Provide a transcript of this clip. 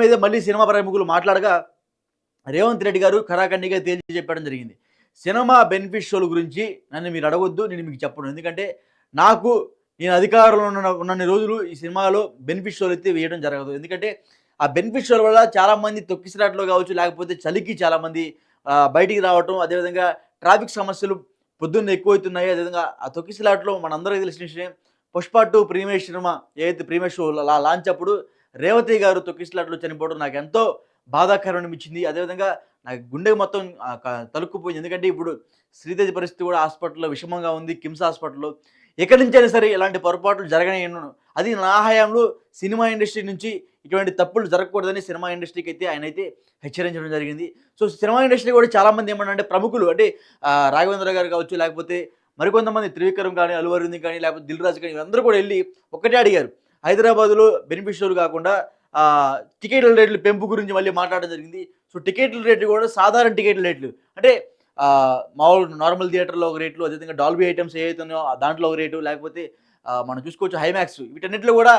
మీద మళ్ళీ సినిమా ప్రముఖులు మాట్లాడగా రేవంత్ రెడ్డి గారు ఖరాఖండిగా తేల్చి చెప్పడం జరిగింది. సినిమా బెనిఫిట్ షోల గురించి నన్ను మీరు అడగొద్దు నేను మీకు చెప్పను. ఎందుకంటే నాకు నేను అధికారంలో ఉన్న ఉన్నన్ని రోజులు ఈ సినిమాలో బెనిఫిట్ షోలు అయితే వేయడం జరగదు. ఎందుకంటే ఆ బెనిఫిట్ షోల వల్ల చాలామంది తొక్కిసలాట్లో కావచ్చు లేకపోతే చలికి చాలామంది బయటికి రావటం అదేవిధంగా ట్రాఫిక్ సమస్యలు పొద్దున్న ఎక్కువవుతున్నాయి అదేవిధంగా ఆ తొక్కిసలాట్లో మనందరికీ తెలిసిన విషయం పుష్ప టూ ప్రీమియర్ సినిమా ఏదైతే ప్రీమియర్ షో లాంచ్ అప్పుడు రేవతి గారు తొక్కిసలాట్లో చనిపోవడం నాకు ఎంతో బాధాకరం అనిపించింది. అదేవిధంగా నాకు గుండె మొత్తం తలుక్కుపోయింది. ఎందుకంటే ఇప్పుడు శ్రీదేవి పరిస్థితి కూడా హాస్పిటల్లో విషమంగా ఉంది. కిమ్స్ హాస్పిటల్లో. ఎక్కడి నుంచైనా సరే ఇలాంటి పొరపాట్లు జరగని అది నా హయాంలో సినిమా ఇండస్ట్రీ నుంచి ఇటువంటి తప్పులు జరగకూడదని సినిమా ఇండస్ట్రీకి అయితే ఆయన అయితే హెచ్చరించడం జరిగింది. సో సినిమా ఇండస్ట్రీ కూడా చాలామంది ఏమన్నా ప్రముఖులు అంటే రాఘవేంద్ర గారు కావచ్చు లేకపోతే మరికొంతమంది త్రివిక్రమ్ కానీ అల్లు అరవింద్ కానీ లేకపోతే దిల్ రాజు కానీ అందరూ కూడా వెళ్ళి ఒకటే అడిగారు. హైదరాబాద్లో బెనిఫిషియల్ కాకుండా టికెట్ల రేట్లు పెంపు గురించి మళ్ళీ మాట్లాడడం జరిగింది. సో టికెట్ల రేట్లు కూడా సాధారణ టికెట్ల రేట్లు. అంటే మామూలు నార్మల్ థియేటర్లో ఒక రేట్లు అదేవిధంగా డాల్బీ ఐటమ్స్ ఏవైతే ఉన్నాయో దాంట్లో ఒక రేటు లేకపోతే మనం చూసుకోవచ్చు హైమాక్స్. వీటన్నిటిలో కూడా